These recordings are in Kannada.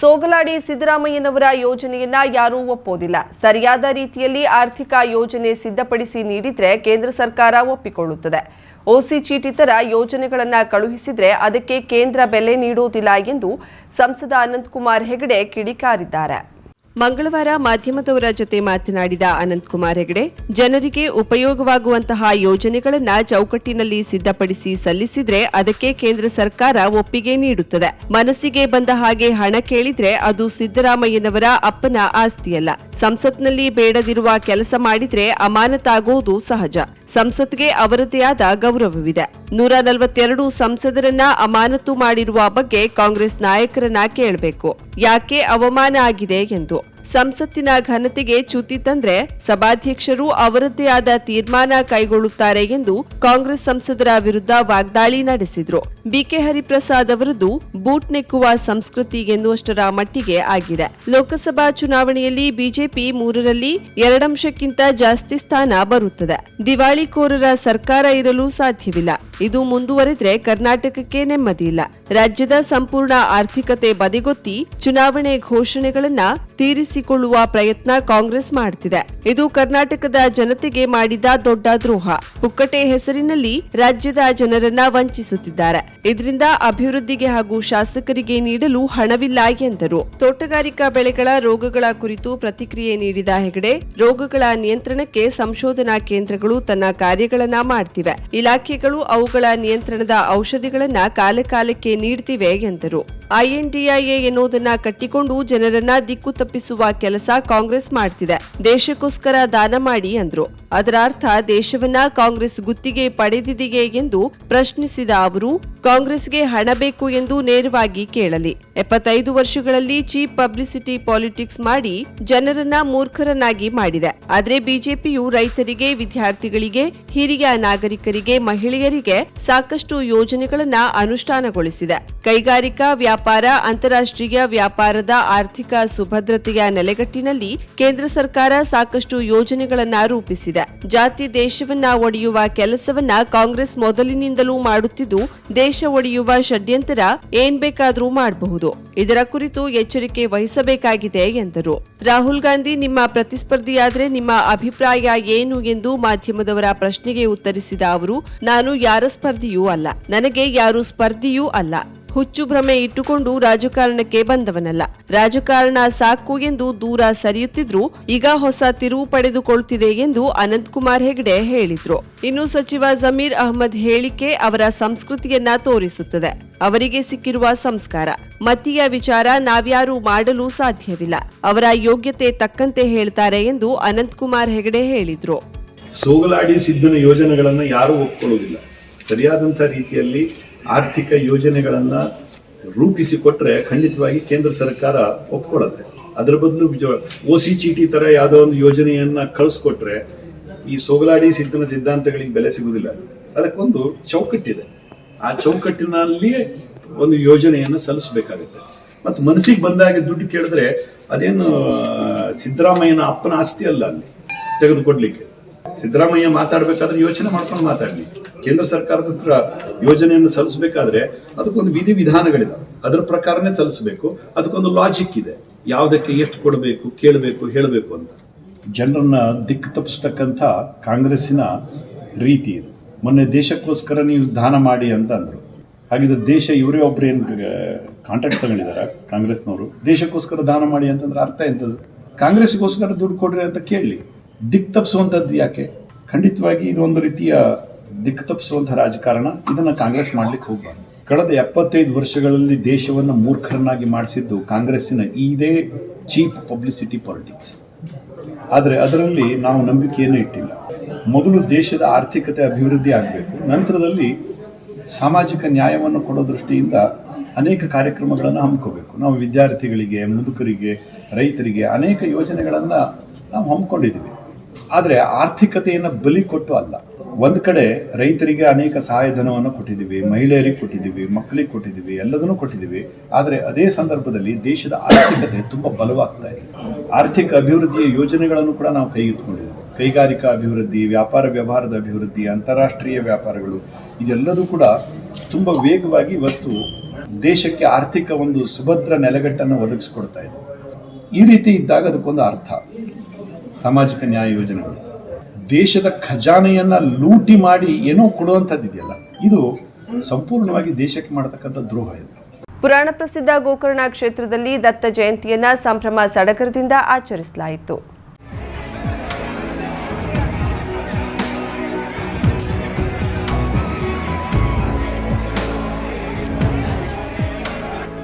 ಸೋಗಲಾಡಿ ಸಿದ್ದರಾಮಯ್ಯನವರ ಯೋಜನೆಯನ್ನ ಯಾರೂ ಒಪ್ಪೋದಿಲ್ಲ. ಸರಿಯಾದ ರೀತಿಯಲ್ಲಿ ಆರ್ಥಿಕ ಯೋಜನೆ ಸಿದ್ಧಪಡಿಸಿ ನೀಡಿದ್ರೆ ಕೇಂದ್ರ ಸರ್ಕಾರ ಒಪ್ಪಿಕೊಳ್ಳುತ್ತದೆ. ಓಸಿ ಚೀಟಿತರ ಯೋಜನೆಗಳನ್ನ ಕಳುಹಿಸಿದ್ರೆ ಅದಕ್ಕೆ ಕೇಂದ್ರ ಬೆಲೆ ನೀಡುವುದಿಲ್ಲ ಎಂದು ಸಂಸದ ಅನಂತಕುಮಾರ್ ಹೆಗಡೆ ಕಿಡಿಕಾರಿದ್ದಾರೆ. ಮಂಗಳವಾರ ಮಾಧ್ಯಮದವರ ಜೊತೆ ಮಾತನಾಡಿದ ಅನಂತಕುಮಾರ್ ಹೆಗಡೆ, ಜನರಿಗೆ ಉಪಯೋಗವಾಗುವಂತಹ ಯೋಜನೆಗಳನ್ನ ಚೌಕಟ್ಟಿನಲ್ಲಿ ಸಿದ್ಧಪಡಿಸಿ ಸಲ್ಲಿಸಿದ್ರೆ ಅದಕ್ಕೆ ಕೇಂದ್ರ ಸರ್ಕಾರ ಒಪ್ಪಿಗೆ ನೀಡುತ್ತದೆ. ಮನಸ್ಸಿಗೆ ಬಂದ ಹಾಗೆ ಹಣ ಕೇಳಿದ್ರೆ ಅದು ಸಿದ್ದರಾಮಯ್ಯನವರ ಅಪ್ಪನ ಆಸ್ತಿಯಲ್ಲ. ಸಂಸತ್ನಲ್ಲಿ ಬೇಡದಿರುವ ಕೆಲಸ ಮಾಡಿದ್ರೆ ಅಮಾನತಾಗುವುದು ಸಹಜ. ಸಂಸತ್ಗೆ ಅವರದೇ ಆದ ಗೌರವವಿದೆ. ನೂರ ನಲವತ್ತೆರಡು ಸಂಸದರನ್ನ ಅಮಾನತು ಮಾಡಿರುವ ಬಗ್ಗೆ ಕಾಂಗ್ರೆಸ್ ನಾಯಕರನ್ನ ಕೇಳಬೇಕು. ಯಾಕೆ ಅವಮಾನ ಆಗಿದೆ ಎಂದು. ಸಂಸತ್ತಿನ ಘನತೆಗೆ ಚ್ಯುತಿ ತಂದ್ರೆ ಸಭಾಧ್ಯಕ್ಷರು ಅವರದ್ದೇ ಆದ ತೀರ್ಮಾನ ಕೈಗೊಳ್ಳುತ್ತಾರೆ ಎಂದು ಕಾಂಗ್ರೆಸ್ ಸಂಸದರ ವಿರುದ್ಧ ವಾಗ್ದಾಳಿ ನಡೆಸಿದ್ರು. ಬಿಕೆ ಹರಿಪ್ರಸಾದ್ ಅವರದು ಬೂಟ್ ನೆಕ್ಕುವ ಸಂಸ್ಕೃತಿ ಎನ್ನುವಷ್ಟರ ಮಟ್ಟಿಗೆ ಆಗಿದೆ. ಲೋಕಸಭಾ ಚುನಾವಣೆಯಲ್ಲಿ ಬಿಜೆಪಿ ಮೂರರಲ್ಲಿ ಎರಡಂಶಕ್ಕಿಂತ ಜಾಸ್ತಿ ಸ್ಥಾನ ಬರುತ್ತದೆ. ದಿವಾಳಿಕೋರರ ಸರ್ಕಾರ ಇರಲು ಸಾಧ್ಯವಿಲ್ಲ. ಇದು ಮುಂದುವರೆದ್ರೆ ಕರ್ನಾಟಕಕ್ಕೆ ನೆಮ್ಮದಿ ಇಲ್ಲ. ರಾಜ್ಯದ ಸಂಪೂರ್ಣ ಆರ್ಥಿಕತೆ ಬದಿಗೊತ್ತಿ ಚುನಾವಣೆ ಘೋಷಣೆಗಳನ್ನ ತೀರಿಸಿಕೊಳ್ಳುವ ಪ್ರಯತ್ನ ಕಾಂಗ್ರೆಸ್ ಮಾಡುತ್ತಿದೆ ಇದು ಕರ್ನಾಟಕದ ಜನತೆಗೆ ಮಾಡಿದ ದೊಡ್ಡ ದ್ರೋಹ. ಪುಕ್ಕಟೆ ಹೆಸರಿನಲ್ಲಿ ರಾಜ್ಯದ ಜನರನ್ನ ವಂಚಿಸುತ್ತಿದ್ದಾರೆ. ಇದರಿಂದ ಅಭಿವೃದ್ಧಿಗೆ ಹಾಗೂ ಶಾಸಕರಿಗೆ ನೀಡಲು ಹಣವಿಲ್ಲ ಎಂದರು. ತೋಟಗಾರಿಕಾ ಬೆಳೆಗಳ ರೋಗಗಳ ಕುರಿತು ಪ್ರತಿಕ್ರಿಯೆ ನೀಡಿದ ಹೆಗಡೆ, ರೋಗಗಳ ನಿಯಂತ್ರಣಕ್ಕೆ ಸಂಶೋಧನಾ ಕೇಂದ್ರಗಳು ತನ್ನ ಕಾರ್ಯಗಳನ್ನು ಮಾಡ್ತಿವೆ. ಇಲಾಖೆಗಳು ಅವುಗಳ ನಿಯಂತ್ರಣದ ಔಷಧಿಗಳನ್ನು ಕಾಲಕಾಲಕ್ಕೆ ನೀಡ್ತಿವೆ ಎಂದರು. ಐಎನ್ಡಿಐಎ ಎನ್ನುವುದನ್ನ ಕಟ್ಟಿಕೊಂಡು ಜನರನ್ನ ದಿಕ್ಕು ತಪ್ಪಿಸುವ ಕೆಲಸ ಕಾಂಗ್ರೆಸ್ ಮಾಡ್ತಿದೆ. ದೇಶಕ್ಕೋಸ್ಕರ ದಾನ ಮಾಡಿ ಅಂದ್ರು. ಅದರ ಅರ್ಥ ದೇಶವನ್ನ ಕಾಂಗ್ರೆಸ್ ಗುತ್ತಿಗೆ ಪಡೆದಿದೆಯೇ ಎಂದು ಪ್ರಶ್ನಿಸಿದ ಅವರು, ಕಾಂಗ್ರೆಸ್ಗೆ ಹಣ ಬೇಕು ಎಂದು ನೇರವಾಗಿ ಕೇಳಲಿ. ಎಪ್ಪತ್ತೈದು ವರ್ಷಗಳಲ್ಲಿ ಚೀಪ್ ಪಬ್ಲಿಸಿಟಿ ಪಾಲಿಟಿಕ್ಸ್ ಮಾಡಿ ಜನರನ್ನ ಮೂರ್ಖರನ್ನಾಗಿ ಮಾಡಿದೆ. ಆದರೆ ಬಿಜೆಪಿಯು ರೈತರಿಗೆ, ವಿದ್ಯಾರ್ಥಿಗಳಿಗೆ, ಹಿರಿಯ ನಾಗರಿಕರಿಗೆ, ಮಹಿಳೆಯರಿಗೆ ಸಾಕಷ್ಟು ಯೋಜನೆಗಳನ್ನ ಅನುಷ್ಠಾನಗೊಳಿಸಿದೆ. ಕೈಗಾರಿಕಾ ವ್ಯಾಪಾರ, ಅಂತಾರಾಷ್ಟ್ರೀಯ ವ್ಯಾಪಾರದ ಆರ್ಥಿಕ ಸುಭದ್ರತೆಯ ನೆಲೆಗಟ್ಟಿನಲ್ಲಿ ಕೇಂದ್ರ ಸರ್ಕಾರ ಸಾಕಷ್ಟು ಯೋಜನೆಗಳನ್ನ ರೂಪಿಸಿದೆ. ಜಾತಿ ದೇಶವನ್ನ ಒಡೆಯುವ ಕೆಲಸವನ್ನ ಕಾಂಗ್ರೆಸ್ ಮೊದಲಿನಿಂದಲೂ ಮಾಡುತ್ತಿದ್ದು, ದೇಶ ಒಡೆಯುವ ಷಡ್ಯಂತರ ಏನ್ ಬೇಕಾದ್ರೂ ಮಾಡಬಹುದು. ಇದರ ಕುರಿತು ಎಚ್ಚರಿಕೆ ವಹಿಸಬೇಕಾಗಿದೆ ಎಂದರು. ರಾಹುಲ್ ಗಾಂಧಿ ನಿಮ್ಮ ಪ್ರತಿಸ್ಪರ್ಧಿಯಾದರೆ ನಿಮ್ಮ ಅಭಿಪ್ರಾಯ ಏನು ಎಂದು ಮಾಧ್ಯಮದವರ ಪ್ರಶ್ನೆಗೆ ಉತ್ತರಿಸಿದ ಅವರು, ನಾನು ಯಾರ ಸ್ಪರ್ಧಿಯೂ ಅಲ್ಲ. ನನಗೆ ಯಾರು ಸ್ಪರ್ಧಿಯೂ ಅಲ್ಲ. ಹುಚ್ಚು ಭ್ರಮೆ ಇಟ್ಟುಕೊಂಡು ರಾಜಕಾರಣಕ್ಕೆ ಬಂದವನಲ್ಲ. ರಾಜಕಾರಣ ಸಾಕು ಎಂದು ದೂರ ಸರಿಯುತ್ತಿದ್ರು, ಈಗ ಹೊಸ ತಿರುವು ಪಡೆದುಕೊಳ್ತಿದೆ ಎಂದು ಅನಂತಕುಮಾರ್ ಹೆಗಡೆ ಹೇಳಿದ್ರು. ಇನ್ನು ಸಚಿವ ಜಮೀರ್ ಅಹಮದ್ ಹೇಳಿಕೆ ಅವರ ಸಂಸ್ಕೃತಿಯನ್ನ ತೋರಿಸುತ್ತದೆ. ಅವರಿಗೆ ಸಿಕ್ಕಿರುವ ಸಂಸ್ಕಾರ, ಮತೀಯ ವಿಚಾರ ನಾವ್ಯಾರು ಮಾಡಲು ಸಾಧ್ಯವಿಲ್ಲ. ಅವರ ಯೋಗ್ಯತೆ ತಕ್ಕಂತೆ ಹೇಳ್ತಾರೆ ಎಂದು ಅನಂತಕುಮಾರ್ ಹೆಗಡೆ ಹೇಳಿದ್ರು. ಸೋಗಲಾಡಿ ಸಿದ್ದನ ಯೋಜನೆಗಳನ್ನು ಯಾರೂ ಒಪ್ಕೊಳ್ಳೋದಿಲ್ಲ ಸರಿಯಾದಂಥ ರೀತಿಯಲ್ಲಿ ಆರ್ಥಿಕ ಯೋಜನೆಗಳನ್ನು ರೂಪಿಸಿಕೊಟ್ರೆ ಖಂಡಿತವಾಗಿ ಕೇಂದ್ರ ಸರ್ಕಾರ ಒಪ್ಕೊಳ್ಳುತ್ತೆ. ಅದರ ಬದಲು ಓ ಸಿ ಚೀಟಿ ಥರ ಯಾವುದೋ ಒಂದು ಯೋಜನೆಯನ್ನು ಕಳಿಸ್ಕೊಟ್ರೆ ಈ ಸೋಗಲಾಡಿ ಸಿದ್ಧನ ಸಿದ್ಧಾಂತಗಳಿಗೆ ಬೆಲೆ ಸಿಗುವುದಿಲ್ಲ ಅದಕ್ಕೊಂದು ಚೌಕಟ್ಟಿದೆ. ಆ ಚೌಕಟ್ಟಿನಲ್ಲಿ ಒಂದು ಯೋಜನೆಯನ್ನು ಸಲ್ಲಿಸಬೇಕಾಗುತ್ತೆ. ಮತ್ತು ಮನಸ್ಸಿಗೆ ಬಂದಾಗ ದುಡ್ಡು ಕೇಳಿದ್ರೆ ಅದೇನು ಸಿದ್ದರಾಮಯ್ಯನ ಅಪ್ಪನ ಆಸ್ತಿ ಅಲ್ಲ ಅಲ್ಲಿ ತೆಗೆದುಕೊಡ್ಲಿಕ್ಕೆ. ಸಿದ್ದರಾಮಯ್ಯ ಮಾತಾಡ್ಬೇಕಾದ್ರೆ ಯೋಚನೆ ಮಾಡ್ಕೊಂಡು ಮಾತಾಡ್ಲಿ. ಕೇಂದ್ರ ಸರ್ಕಾರದ ಹತ್ರ ಯೋಜನೆಯನ್ನು ಸಲ್ಲಿಸಬೇಕಾದ್ರೆ ಅದಕ್ಕೊಂದು ವಿಧಿ ವಿಧಾನಗಳಿದಾವೆ. ಅದರ ಪ್ರಕಾರನೇ ಸಲ್ಲಿಸಬೇಕು. ಅದಕ್ಕೊಂದು ಲಾಜಿಕ್ ಇದೆ. ಯಾವುದಕ್ಕೆ ಎಷ್ಟು ಕೊಡಬೇಕು, ಕೇಳಬೇಕು, ಹೇಳಬೇಕು ಅಂತ. ಜನರನ್ನ ದಿಕ್ಕು ತಪ್ಪಿಸ್ತಕ್ಕಂಥ ಕಾಂಗ್ರೆಸ್ಸಿನ ರೀತಿ ಇದು. ಮೊನ್ನೆ ದೇಶಕ್ಕೋಸ್ಕರ ನೀವು ದಾನ ಮಾಡಿ ಅಂತ ಅಂದರು. ಹಾಗಿದ್ರೆ ದೇಶ ಇವರೇ ಒಬ್ರು ಏನು ಕಾಂಟ್ರಾಕ್ಟ್ ತಗೊಂಡಿದ್ದಾರೆ ಕಾಂಗ್ರೆಸ್ನವರು? ದೇಶಕ್ಕೋಸ್ಕರ ದಾನ ಮಾಡಿ ಅಂತಂದ್ರೆ ಅರ್ಥ ಎಂಥದ್ದು ಕಾಂಗ್ರೆಸ್ಗೋಸ್ಕರ ದುಡ್ಡು ಕೊಡ್ರಿ ಅಂತ ಕೇಳಿ ದಿಕ್ಕು ತಪ್ಪಿಸುವಂಥದ್ದು ಯಾಕೆ? ಖಂಡಿತವಾಗಿ ಇದು ಒಂದು ರೀತಿಯ ದಿಕ್ ತಪ್ಪಿಸುವಂಥ ರಾಜಕಾರಣ ಇದನ್ನ ಕಾಂಗ್ರೆಸ್ ಮಾಡ್ಲಿಕ್ಕೆ ಹೋಗ್ಬಾರ್ದು. ಕಳೆದ ಎಪ್ಪತ್ತೈದು ವರ್ಷಗಳಲ್ಲಿ ದೇಶವನ್ನು ಮೂರ್ಖರನ್ನಾಗಿ ಮಾಡಿಸಿದ್ದು ಕಾಂಗ್ರೆಸ್ಸಿನ ಇದೇ ಚೀಪ್ ಪಬ್ಲಿಸಿಟಿ ಪಾಲಿಟಿಕ್ಸ್. ಆದರೆ ಅದರಲ್ಲಿ ನಾವು ನಂಬಿಕೆಯನ್ನು ಇಟ್ಟಿಲ್ಲ. ಮೊದಲು ದೇಶದ ಆರ್ಥಿಕತೆ ಅಭಿವೃದ್ಧಿ ಆಗಬೇಕು, ನಂತರದಲ್ಲಿ ಸಾಮಾಜಿಕ ನ್ಯಾಯವನ್ನು ಕೊಡೋ ದೃಷ್ಟಿಯಿಂದ ಅನೇಕ ಕಾರ್ಯಕ್ರಮಗಳನ್ನು ಹಮ್ಮಿಕೋಬೇಕು. ನಾವು ವಿದ್ಯಾರ್ಥಿಗಳಿಗೆ, ಮುದುಕರಿಗೆ, ರೈತರಿಗೆ ಅನೇಕ ಯೋಜನೆಗಳನ್ನು ನಾವು ಹಮ್ಮಿಕೊಂಡಿದ್ದೀವಿ. ಆದರೆ ಆರ್ಥಿಕತೆಯನ್ನು ಬಲಿ ಕೊಟ್ಟು ಅಲ್ಲ. ಒಂದು ಕಡೆ ರೈತರಿಗೆ ಅನೇಕ ಸಹಾಯಧನವನ್ನು ಕೊಟ್ಟಿದ್ದೀವಿ, ಮಹಿಳೆಯರಿಗೆ ಕೊಟ್ಟಿದ್ದೀವಿ, ಮಕ್ಕಳಿಗೆ ಕೊಟ್ಟಿದ್ದೀವಿ, ಎಲ್ಲದನ್ನೂ ಕೊಟ್ಟಿದ್ದೀವಿ. ಆದರೆ ಅದೇ ಸಂದರ್ಭದಲ್ಲಿ ದೇಶದ ಆರ್ಥಿಕತೆ ತುಂಬ ಬಲವಾಗ್ತಾ ಇದೆ. ಆರ್ಥಿಕ ಅಭಿವೃದ್ಧಿಯ ಯೋಜನೆಗಳನ್ನು ಕೂಡ ನಾವು ಕೈಗೆತ್ತಿಕೊಂಡಿದ್ದೀವಿ. ಕೈಗಾರಿಕಾ ಅಭಿವೃದ್ಧಿ, ವ್ಯಾಪಾರ ವ್ಯವಹಾರದ ಅಭಿವೃದ್ಧಿ, ಅಂತಾರಾಷ್ಟ್ರೀಯ ವ್ಯಾಪಾರಗಳು, ಇದೆಲ್ಲದೂ ಕೂಡ ತುಂಬ ವೇಗವಾಗಿ ಇವತ್ತು ದೇಶಕ್ಕೆ ಆರ್ಥಿಕ ಒಂದು ಸುಭದ್ರ ನೆಲೆಗಟ್ಟನ್ನು ಒದಗಿಸ್ಕೊಡ್ತಾ ಇದೆ. ಈ ರೀತಿ ಇದ್ದಾಗ ಅದಕ್ಕೊಂದು ಅರ್ಥ. ಸಾಮಾಜಿಕ ನ್ಯಾಯ ಯೋಜನೆಗಳು. ದೇಶದ ಖಜಾನೆಯನ್ನ ಲೂಟಿ ಮಾಡಿ ಏನೋ ಕೊಡುವಂಥದ್ದು ಇದೆಯಲ್ಲ, ಇದು ಸಂಪೂರ್ಣವಾಗಿ ದೇಶಕ್ಕೆ ಮಾಡತಕ್ಕಂಥ ದ್ರೋಹ ಇದು. ಪುರಾಣ ಪ್ರಸಿದ್ಧ ಗೋಕರ್ಣ ಕ್ಷೇತ್ರದಲ್ಲಿ ದತ್ತ ಜಯಂತಿಯನ್ನ ಸಂಭ್ರಮ ಸಡಗರದಿಂದ ಆಚರಿಸಲಾಯಿತು.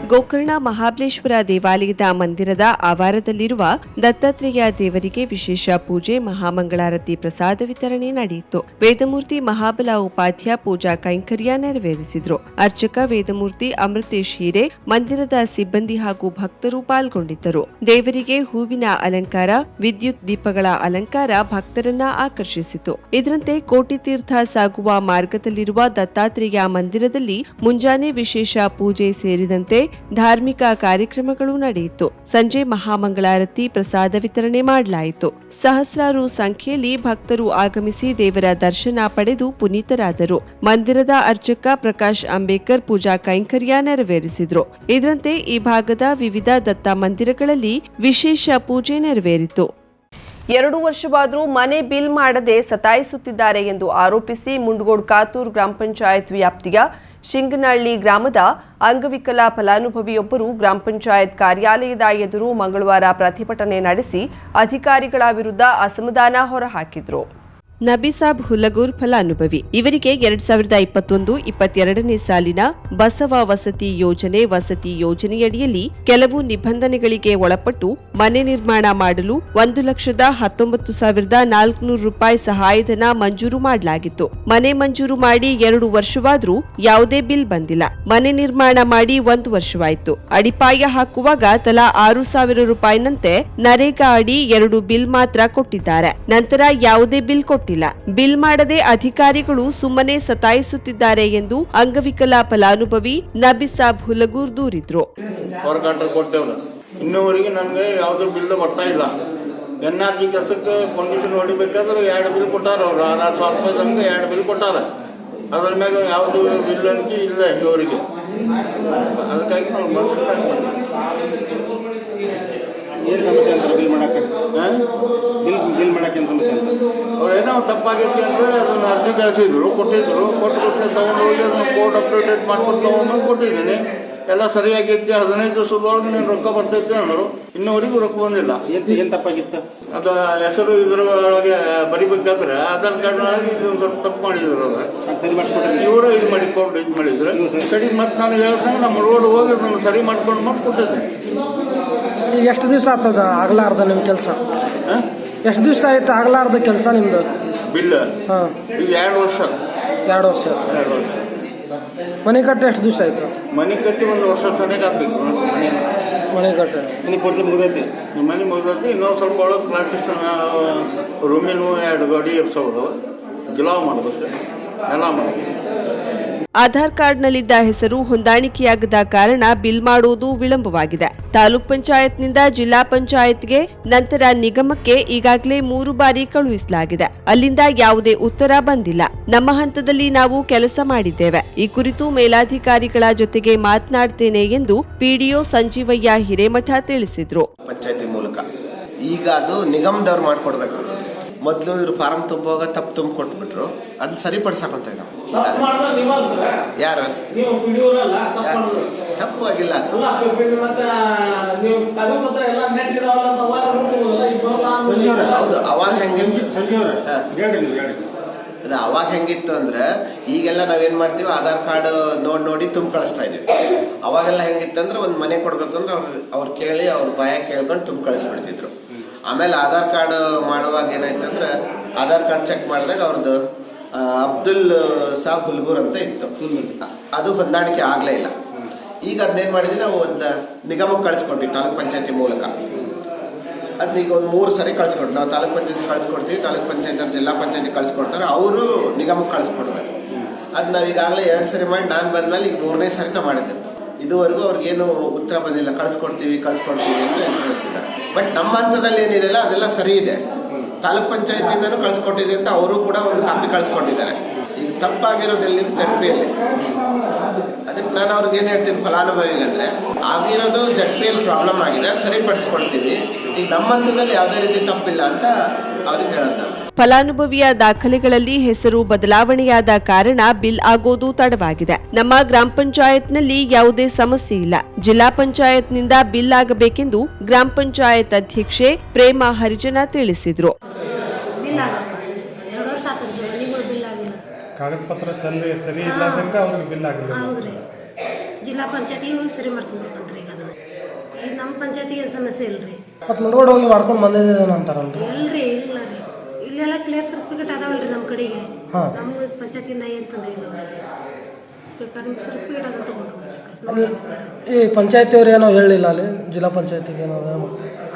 ಗೋಕರ್ಣ ಮಹಾಬಲೇಶ್ವರ ದೇವಾಲಯದ ಮಂದಿರದ ಆವಾರದಲ್ಲಿರುವ ದತ್ತಾತ್ರೇಯ ದೇವರಿಗೆ ವಿಶೇಷ ಪೂಜೆ, ಮಹಾಮಂಗಳಾರತಿ, ಪ್ರಸಾದ ವಿತರಣೆ ನಡೆಯಿತು. ವೇದಮೂರ್ತಿ ಮಹಾಬಲ ಉಪಾಧ್ಯ ಪೂಜಾ ಕೈಂಕರ್ಯ ನೆರವೇರಿಸಿದ್ರು. ಅರ್ಚಕ ವೇದಮೂರ್ತಿ ಅಮೃತೇಶ್ ಹೀರೆ ಮಂದಿರದ ಸಿಬ್ಬಂದಿ ಹಾಗೂ ಭಕ್ತರು ಪಾಲ್ಗೊಂಡಿದ್ದರು. ದೇವರಿಗೆ ಹೂವಿನ ಅಲಂಕಾರ, ವಿದ್ಯುತ್ ದೀಪಗಳ ಅಲಂಕಾರ ಭಕ್ತರನ್ನ ಆಕರ್ಷಿಸಿತು. ಇದರಂತೆ ಕೋಟಿ ತೀರ್ಥ ಸಾಗುವ ಮಾರ್ಗದಲ್ಲಿರುವ ದತ್ತಾತ್ರೇಯ ಮಂದಿರದಲ್ಲಿ ಮುಂಜಾನೆ ವಿಶೇಷ ಪೂಜೆ ಸೇರಿದಂತೆ ಧಾರ್ಮಿಕ ಕಾರ್ಯಕ್ರಮಗಳು ನಡೆಯಿತು. ಸಂಜೆ ಮಹಾಮಂಗಳಾರತಿ ಪ್ರಸಾದ ವಿತರಣೆ ಮಾಡಲಾಯಿತು. ಸಹಸ್ರಾರು ಸಂಖ್ಯೆಯಲ್ಲಿ ಭಕ್ತರು ಆಗಮಿಸಿ ದೇವರ ದರ್ಶನ ಪಡೆದು ಪುನೀತರಾದರು. ಮಂದಿರದ ಅರ್ಚಕ ಪ್ರಕಾಶ್ ಅಂಬೇಕರ್ ಪೂಜಾ ಕೈಂಕರ್ಯ ನೆರವೇರಿಸಿದ್ರು. ಇದರಂತೆ ಈ ಭಾಗದ ವಿವಿಧ ದತ್ತ ಮಂದಿರಗಳಲ್ಲಿ ವಿಶೇಷ ಪೂಜೆ ನೆರವೇರಿತು. ಎರಡು ವರ್ಷವಾದರೂ ಮನೆ ಬಿಲ್ ಮಾಡದೆ ಸತಾಯಿಸುತ್ತಿದ್ದಾರೆ ಎಂದು ಆರೋಪಿಸಿ ಮುಂಡಗೋಡ್ ಕಾತೂರ್ ಗ್ರಾಮ ಪಂಚಾಯತ್ ವ್ಯಾಪ್ತಿಯ ಶಿಂಗನಹಳ್ಳಿ ಗ್ರಾಮದ ಅಂಗವಿಕಲ ಫಲಾನುಭವಿಯೊಬ್ಬರು ಗ್ರಾಮ ಪಂಚಾಯತ್ ಕಾರ್ಯಾಲಯದ ಎದುರು ಮಂಗಳವಾರ ಪ್ರತಿಭಟನೆ ನಡೆಸಿ ಅಧಿಕಾರಿಗಳ ವಿರುದ್ಧ ಅಸಮಾಧಾನ ಹೊರಹಾಕಿದ್ರು. ನಬಿಸಾಬ್ ಹುಲಗೂರ್ ಫಲಾನುಭವಿ. ಇವರಿಗೆ ಎರಡ್ ಸಾವಿರದ ಇಪ್ಪತ್ತೊಂದು ಇಪ್ಪತ್ತೆರಡನೇ ಸಾಲಿನ ಬಸವ ವಸತಿ ಯೋಜನೆ ವಸತಿ ಯೋಜನೆಯಡಿಯಲ್ಲಿ ಕೆಲವು ನಿಬಂಧನೆಗಳಿಗೆ ಒಳಪಟ್ಟು ಮನೆ ನಿರ್ಮಾಣ ಮಾಡಲು ಒಂದು ಲಕ್ಷದ ಹತ್ತೊಂಬತ್ತು ಸಾವಿರದ ನಾಲ್ಕುನೂರು ರೂಪಾಯಿ ಸಹಾಯಧನ ಮಂಜೂರು ಮಾಡಲಾಗಿತ್ತು. ಮನೆ ಮಂಜೂರು ಮಾಡಿ ಎರಡು ವರ್ಷವಾದರೂ ಯಾವುದೇ ಬಿಲ್ ಬಂದಿಲ್ಲ. ಮನೆ ನಿರ್ಮಾಣ ಮಾಡಿ ಒಂದು ವರ್ಷವಾಯಿತು. ಅಡಿಪಾಯ ಹಾಕುವಾಗ ತಲಾ ಆರು ಸಾವಿರ ರೂಪಾಯಿನಂತೆ ನರೇಗಾ ಅಡಿ ಎರಡು ಬಿಲ್ ಮಾತ್ರ ಕೊಟ್ಟಿದ್ದಾರೆ. ನಂತರ ಯಾವುದೇ ಬಿಲ್ ಕೊಟ್ಟಿಲ್ಲ. ಬಿಲ್ ಮಾಡದೆ ಅಧಿಕಾರಿಗಳು ಸುಮ್ಮನೆ ಸತಾಯಿಸುತ್ತಿದ್ದಾರೆ ಎಂದು ಅಂಗವಿಕಲ ಫಲಾನುಭವಿ ನಬಿಸಾಬ್ ಹುಲಗೂರ್ ದೂರಿದ್ರು. ಇನ್ನೂವರೆಗೆ ನನಗೆ ಯಾವುದೂ ಬಿಲ್ ಬರ್ತಾ ಇಲ್ಲ. ಎನ್ ಆರ್ ಜಿ ಕೆಲಸಕ್ಕೆ ಹೊಡಿಬೇಕಾದ್ರೆ ಎರಡು ಬಿಲ್ ಕೊಟ್ಟಾರ ಅವ್ರು. ಆರು ಸಾವಿರ ರೂಪಾಯಿ ಎರಡು ಬಿಲ್ ಕೊಟ್ಟಾರ. ಅದ್ರ ಮೇಲೆ ಯಾವುದು ಬಿಲ್ ಅನ್ಕಿ ಇಲ್ಲ ಇವರಿಗೆ ಅದಕ್ಕಾಗಿ ನಾವು ಬಂದು ಏನು ಸಮಸ್ಯೆ ಅಂತಾರೆ ಬಿಲ್ ಮಾಡಕ್ಕೆ? ಬಿಲ್ ಬಿಲ್ ಮಾಡಕ್ಕೆ ಏನು ಸಮಸ್ಯೆ ಅಂತ? ಏನೋ ತಪ್ಪಾಗೈತಿ ಅಂದರೆ ಅದನ್ನು ಅರ್ಜಿ ಕಳಿಸಿದ್ರು ಕೊಟ್ಟಿದ್ರು. ಕೊಟ್ಟು ಕೊಟ್ಟರೆ ತಗೊಂಡೋಗಿ ಅದನ್ನ ಕೋರ್ಟ್ ಅಪ್ಡೇಟೆಡ್ ಮಾಡ್ಕೊಂಡು ತಗೊಂಡು ಕೊಟ್ಟಿದ್ದೀನಿ. ಎಲ್ಲ ಸರಿಯಾಗೈತಿ ಹದಿನೈದು ದಿವಸದೊಳಗೆ ನೀನು ರೊಕ್ಕ ಬರ್ತೈತಿ ಅಂದರು. ಇನ್ನೂವರೆಗೂ ರೊಕ್ಕ ಬಂದಿಲ್ಲ. ಏನು ಏನು ತಪ್ಪಾಗಿತ್ತು? ಅದು ಹೆಸರು ಇದ್ರ ಒಳಗೆ ಬರಿಬೇಕಾದ್ರೆ ಆಧಾರ್ ಕಾರ್ಡ್ ಒಳಗೆ ಇದು ಒಂದು ಸ್ವಲ್ಪ ತಪ್ಪು ಮಾಡಿದ್ರು ಅದ್ರ ಅದು ಸರಿ ಮಾಡಿಸ್ಕೊಟ್ರಿ ಇವರು ಇದು ಮಾಡಿ ಕೊಟ್ಟು ಇದು ಮಾಡಿದ್ರು. ಕಡಿಗೆ ಸರಿ. ಮತ್ತೆ ನಾನು ಹೇಳ್ದಂಗೆ ನಮ್ಮ ರೋಡ್ ಹೋಗಿ ಅದನ್ನು ಸರಿ ಮಾಡ್ಕೊಂಡು ಮತ್ತೆ ಕೊಟ್ಟಿದ್ದೆ ಈಗ ಎಷ್ಟು ದಿವಸ ಆಗ್ತದ? ಆಗ್ಲಾರ್ದ ನಿಮ್ಮ ಕೆಲಸ? ಎಷ್ಟು ದಿವಸ ಆಯ್ತು ಆಗ್ಲಾರ್ದ ಕೆಲಸ ನಿಮ್ದು? ಬಿಲ್? ಹಾಂ. ಈಗ ಎರಡು ವರ್ಷ. ಎರಡು ವರ್ಷ. ಎರಡು ವರ್ಷ. ಮನೆ ಕಟ್ಟ ಎಷ್ಟು ದಿವಸ ಆಯ್ತು? ಮನೆ ಕಟ್ಟಿ ಒಂದು ವರ್ಷ ಸರಿಯಾಗಿ ಆಗ್ಬೇಕು ಮನೆ ಮನೆ ಕಟ್ಟ. ಮನೆ ಪೂರ್ತಿ ಮುಗಿದೈತಿ? ಮನೆ ಮುಗಿದೈತಿ. ಇನ್ನೊಂದು ಸ್ವಲ್ಪ ಒಳಗೆ ಪ್ಲಾಸ್ಟಿಕ್ ರೂಮಿನೂ ಎರಡು ಗಾಡಿ ಎಬ್ಸೋದು ಗಿಲಾವ್ ಮಾಡ್ಬೇಕು. ಎಲ್ಲ ಮಾಡ್ಬೇಕು. ಆಧಾರ್ ಕಾರ್ಡ್ನಲ್ಲಿದ್ದ ಹೆಸರು ಹೊಂದಾಣಿಕೆಯಾಗದ ಕಾರಣ ಬಿಲ್ ಮಾಡುವುದು ವಿಳಂಬವಾಗಿದೆ. ತಾಲೂಕ್ ಪಂಚಾಯತ್ನಿಂದ ಜಿಲ್ಲಾ ಪಂಚಾಯತ್ಗೆ ನಂತರ ನಿಗಮಕ್ಕೆ ಈಗಾಗಲೇ ಮೂರು ಬಾರಿ ಕಳುಹಿಸಲಾಗಿದೆ. ಅಲ್ಲಿಂದ ಯಾವುದೇ ಉತ್ತರ ಬಂದಿಲ್ಲ. ನಮ್ಮ ಹಂತದಲ್ಲಿ ನಾವು ಕೆಲಸ ಮಾಡಿದ್ದೇವೆ. ಈ ಕುರಿತು ಮೇಲಾಧಿಕಾರಿಗಳ ಜೊತೆಗೆ ಮಾತನಾಡ್ತೇನೆ ಎಂದು ಪಿಡಿಒ ಸಂಜೀವಯ್ಯ ಹಿರೇಮಠ ತಿಳಿಸಿದ್ರು. ಪಂಚಾಯತಿ ಮೂಲಕ. ಈಗ ಅದು ನಿಗಮದವ್ರು ಮಾಡ್ಕೊಡ್ಬೇಕು. ಮೊದಲು ಇವ್ರು ಫಾರಂ ತುಂಬುವಾಗ ತಪ್ಪು ತುಂಬ ಕೊಟ್ಬಿಟ್ರು. ಅದನ್ನ ಸರಿಪಡಿಸಕಂತ ಯಾರು? ನೀವು ಪಿಡಿಯೋರಲ್ಲ ಯಾರು? ತಪ್ಪು ಆಗಿಲ್ಲ ಅದು. ಮತ್ತೆ ನೀವು ಕದು ಪತ್ರ ಎಲ್ಲ ನೆಟ್ ಇದಾವಲ್ಲ ಅಂತ ಅವಾಗ ನೋಡ್ಬೋದಲ್ಲ ಹೌದು ಅವಾಗ ಹೆಂಗಿತ್ತು ಅದು ಅವಾಗ ಹೆಂಗಿತ್ತು ಅಂದ್ರೆ ಈಗೆಲ್ಲ ನಾವೇನ್ ಮಾಡ್ತೀವಿ ಆಧಾರ್ ಕಾರ್ಡ್ ನೋಡ್ ನೋಡಿ ತುಂಬ ಕಳಿಸ್ತಾ ಇದೀವಿ. ಅವಾಗೆಲ್ಲ ಹೆಂಗಿತ್ತು ಅಂದ್ರೆ ಒಂದು ಮನೆ ಕೊಡ್ಬೇಕಂದ್ರೆ ಅವ್ರು ಅವ್ರು ಕೇಳಿ ಅವ್ರ ಭಯ ಕೇಳ್ಕೊಂಡು ತುಂಬ ಕಳಿಸ್ಬಿಡ್ತಿದ್ರು. ಆಮೇಲೆ ಆಧಾರ್ ಕಾರ್ಡ್ ಮಾಡುವಾಗ ಏನಾಯ್ತು ಅಂದ್ರೆ ಆಧಾರ್ ಕಾರ್ಡ್ ಚೆಕ್ ಮಾಡಿದಾಗ ಅವ್ರದ್ದು ಅಬ್ದುಲ್ ಸಾಬ್ ಹುಲ್ಗೂರ್ ಅಂತ ಇತ್ತು ಅದು ಹೊಂದಾಣಿಕೆ ಆಗ್ಲೇ ಇಲ್ಲ. ಈಗ ಅದನ್ನೇನ್ ಮಾಡಿದ್ವಿ ನಾವು ಒಂದು ನಿಗಮಕ್ಕೆ ಕಳಿಸ್ಕೊಟ್ವಿ, ತಾಲೂಕ್ ಪಂಚಾಯತಿ ಮೂಲಕ. ಅದನ್ನ ಈಗ ಒಂದು ಮೂರು ಸರಿ ಕಳ್ಸಿಕೊಟ್ಟು ನಾವು ತಾಲೂಕ್ ಪಂಚಾಯತಿ ಕಳ್ಸಿಕೊಡ್ತೀವಿ, ತಾಲೂಕ್ ಪಂಚಾಯತ್ ಜಿಲ್ಲಾ ಪಂಚಾಯತಿ ಕಳ್ಸಿಕೊಡ್ತಾರೆ, ಅವರು ನಿಗಮಕ್ಕೆ ಕಳ್ಸಿಕೊಡ್ಬೇಕು. ಅದು ನಾವು ಈಗಾಗಲೇ ಎರಡು ಸರಿ ಮಾಡಿ, ನಾನು ಬಂದ್ಮೇಲೆ ಈಗ ಮೂರನೇ ಸರಿ ನಾ ಮಾಡಿದ್ದೆ. ಇದುವರೆಗೂ ಅವ್ರಿಗೇನು ಉತ್ತರ ಬಂದಿಲ್ಲ, ಕಳ್ಸ್ಕೊಡ್ತೀವಿ ಕಳ್ಸ್ಕೊಡ್ತೀವಿ ಅಂತ ಹೇಳ್ತಿದ್ದಾರೆ ಬಟ್ ನಮ್ಮ ಹಂತದಲ್ಲಿ ಏನಿದೆಯಲ್ಲ, ಅದೆಲ್ಲ ಸರಿ ಇದೆ. ತಾಲೂಕ್ ಪಂಚಾಯತಿಂದನೂ ಕಳ್ಸ್ಕೊಟ್ಟಿದೆ ಅಂತ ಅವರು ಕೂಡ ಒಂದು ಕಾಪಿ ಕಳ್ಸ್ಕೊಂಡಿದ್ದಾರೆ ಈಗ ತಪ್ಪಾಗಿರೋದೆಲ್ಲಿ ಜಡ್ಪಿಯಲ್ಲಿ? ಅದು ಅದಕ್ಕೆ ನಾನು ಅವ್ರಿಗೆ ಏನು ಹೇಳ್ತೀನಿ ಫಲಾನುಭವಿ ಅಂದರೆ, ಆಗಿರೋದು ಜಡ್ಪಿಯಲ್ಲಿ ಪ್ರಾಬ್ಲಮ್ ಆಗಿದೆ, ಸರಿಪಡಿಸ್ಕೊಳ್ತೀವಿ. ಈಗ ನಮ್ಮ ಹಂತದಲ್ಲಿ ಯಾವುದೇ ರೀತಿ ತಪ್ಪಿಲ್ಲ ಅಂತ ಅವ್ರಿಗೆ ಹೇಳೋದು. ಫಲಾನುಭವಿಯ ದಾಖಲೆಗಳಲ್ಲಿ ಹೆಸರು ಬದಲಾವಣೆಯಾದ ಕಾರಣ ಬಿಲ್ ಆಗೋದು ತಡವಾಗಿದೆ. ನಮ್ಮ ಗ್ರಾಮ ಪಂಚಾಯತ್ನಲ್ಲಿ ಯಾವುದೇ ಸಮಸ್ಯೆ ಇಲ್ಲ. ಜಿಲ್ಲಾ ಪಂಚಾಯತ್ನಿಂದ ಬಿಲ್ ಆಗಬೇಕೆಂದು ಗ್ರಾಮ ಪಂಚಾಯತ್ ಅಧ್ಯಕ್ಷೆ ಪ್ರೇಮಾ ಹರಿಜನ ತಿಳಿಸಿದ್ರು. ಬಿಲ್ ಆಗಿಲ್ಲ. ಕಾಗದ ಪತ್ರ ಸರಿ ಸರಿ ಅವ್ರಿಗೆ ಬಿಲ್ ಆಗಿಲ್ಲ. ಜಿಲ್ಲಾ ಪಂಚಾಯತಿಗೆ ಹೋಗಿ ಸರಿ ಮಾಡಿಸ್ಬೇಕಂತ ಈಗ ಅದನ್ನ. ಈಗ ನಮ್ಮ ಪಂಚಾಯತಿಗೆ ಏನು ಸಮಸ್ಯೆ ಇಲ್ರಿ? ಮತ್ತೆ ಮುಂದ್ಗಡೆ ಹೋಗಿ ಮಾಡ್ಕೊಂಡು ಬಂದಿದ್ದೇನೆ ಅಂತಾರಲ್ರಿ. ಇಲ್ರಿ ಇಲ್ಲ ರೀ. ಇಲ್ಲೆಲ್ಲ ಕ್ಲಿಯರ್ ಸರ್ಟಿಫಿಕೇಟ್ ಅದಾವಲ್ರಿ ನಮ್ಮ ಕಡೆಗೆ. ಹಾ. ನಮ್ಮ ಪಂಚಾಯತಿಯಿಂದ ಏನು ಇದು. ಇಲ್ಲ ಅವ್ರಿಗೆ ಬೇಕಾದ್ರೆ ನಿಮ್ಗೆ ಸರ್ಟಿಫಿಕೇಟ್ ಅದನ್ನ ತಗೊಂಡು ಈ ಪಂಚಾಯತಿಯವ್ರು ಏನೋ ಹೇಳಿಲ್ಲ ಅಲ್ಲಿ? ಜಿಲ್ಲಾ ಪಂಚಾಯತಿ ಏನೋ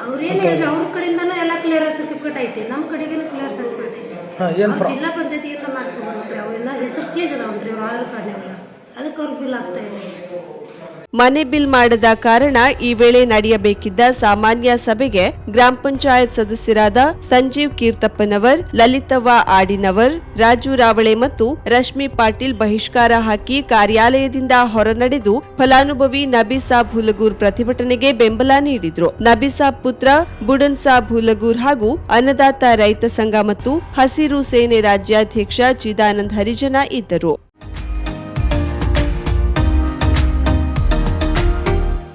ಅವ್ರೇನು ಹೇಳ್ರಿ? ಅವ್ರ ಕಡೆಯಿಂದನೂ ಎಲ್ಲ ಕ್ಲಿಯರ್ ಸರ್ಟಿಫಿಕೇಟ್ ಐತಿ. ನಮ್ಮ ಕಡೆಗೇನು ಕ್ಲಿಯರ್ ಸರ್ಟಿಫಿಕೇಟ್ ಐತಿ. ಹಾಂ ಏನು ಅವ್ರು ಜಿಲ್ಲಾ ಪಂಚಾಯತಿಯಿಂದ ಮಾಡಿಸ್ಕೊಂಡ್ರಿ ಅವೆಲ್ಲ ಹೆಸರು ಚೇಂಜ್ ಅದಾವಂತ್ರಿ ಅವ್ರ ಆಧಾರ್ ಕಾರ್ಡ್ನೆಲ್ಲ ಮನೆ ಬಿಲ್ ಮಾಡದ ಕಾರಣ ಈ ವೇಳೆ ನಡೆಯಬೇಕಿದ್ದ ಸಾಮಾನ್ಯ ಸಭೆಗೆ ಗ್ರಾಮ ಪಂಚಾಯತ್ ಸದಸ್ಯರಾದ ಸಂಜೀವ್ ಕೀರ್ತಪ್ಪನವರ್, ಲಲಿತವ್ವ ಆಡಿನವರ್, ರಾಜು ರಾವಳೆ ಮತ್ತು ರಶ್ಮಿ ಪಾಟೀಲ್ ಬಹಿಷ್ಕಾರ ಹಾಕಿ ಕಾರ್ಯಾಲಯದಿಂದ ಹೊರನಡೆದು ಫಲಾನುಭವಿ ನಬಿಸಾಬ್ ಹುಲಗೂರ್ ಪ್ರತಿಭಟನೆಗೆ ಬೆಂಬಲ ನೀಡಿದ್ರು. ನಬಿಸಾಬ್ ಪುತ್ರ ಬುಡನ್ ಸಾಬ್ ಹುಲಗೂರ್ ಹಾಗೂ ಅನ್ನದಾತ ರೈತ ಸಂಘ ಮತ್ತು ಹಸಿರು ಸೇನೆ ರಾಜ್ಯಾಧ್ಯಕ್ಷ ಚಿದಾನಂದ್ ಹರಿಜನ ಇದ್ದರು.